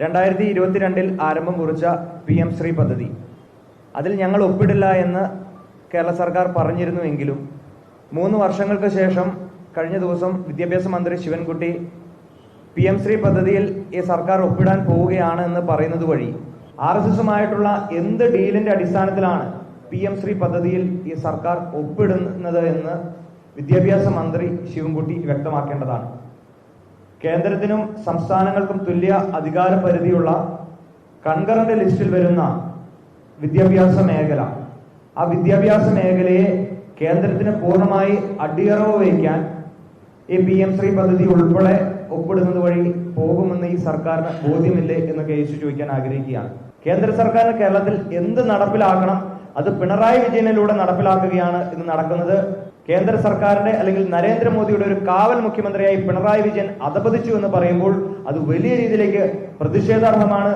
രണ്ടായിരത്തി ഇരുപത്തിരണ്ടിൽ ആരംഭം കുറിച്ച പി എം ശ്രീ പദ്ധതി. അതിൽ ഞങ്ങൾ ഒപ്പിടില്ല എന്ന് കേരള സർക്കാർ പറഞ്ഞിരുന്നുവെങ്കിലും മൂന്ന് വർഷങ്ങൾക്ക് ശേഷം കഴിഞ്ഞ ദിവസം വിദ്യാഭ്യാസ മന്ത്രി ശിവൻകുട്ടി പി എം ശ്രീ പദ്ധതിയിൽ ഈ സർക്കാർ ഒപ്പിടാൻ പോവുകയാണ് എന്ന് പറയുന്നത് വഴി ആർ എസ് എസുമായിട്ടുള്ള എന്ത് ഡീലിന്റെ അടിസ്ഥാനത്തിലാണ് പി എം ശ്രീ പദ്ധതിയിൽ ഈ സർക്കാർ ഒപ്പിടുന്നത് എന്ന് വിദ്യാഭ്യാസ മന്ത്രി ശിവൻകുട്ടി വ്യക്തമാക്കേണ്ടതാണ്. കേന്ദ്രത്തിനും സംസ്ഥാനങ്ങൾക്കും തുല്യ അധികാര പരിധിയുള്ള കൺകറന്റ് ലിസ്റ്റിൽ വരുന്ന വിദ്യാഭ്യാസ മേഖല. ആ വിദ്യാഭ്യാസ മേഖലയെ കേന്ദ്രത്തിന് പൂർണമായി അടിയറവ് വയ്ക്കാൻ ഈ പി എം ശ്രീ പദ്ധതി ഉൾപ്പെടെ ഒപ്പിടുന്നത് വഴി പോകുമെന്ന് ഈ സർക്കാരിന് ബോധ്യമില്ലേ എന്ന് കേസ് ചോദിക്കാൻ ആഗ്രഹിക്കുകയാണ്. കേന്ദ്ര സർക്കാരിന് കേരളത്തിൽ എന്ത് നടപ്പിലാക്കണം അത് പിണറായി വിജയനിലൂടെ നടപ്പിലാക്കുകയാണ് ഇന്ന് നടക്കുന്നത്. കേന്ദ്ര സർക്കാരിന്റെ അല്ലെങ്കിൽ നരേന്ദ്രമോദിയുടെ ഒരു കാവൽ മുഖ്യമന്ത്രിയായി പിണറായി വിജയൻ അധപതിച്ചു എന്ന് പറയുമ്പോൾ അത് വലിയ രീതിയിലേക്ക് പ്രതിഷേധാർഹമാണ്.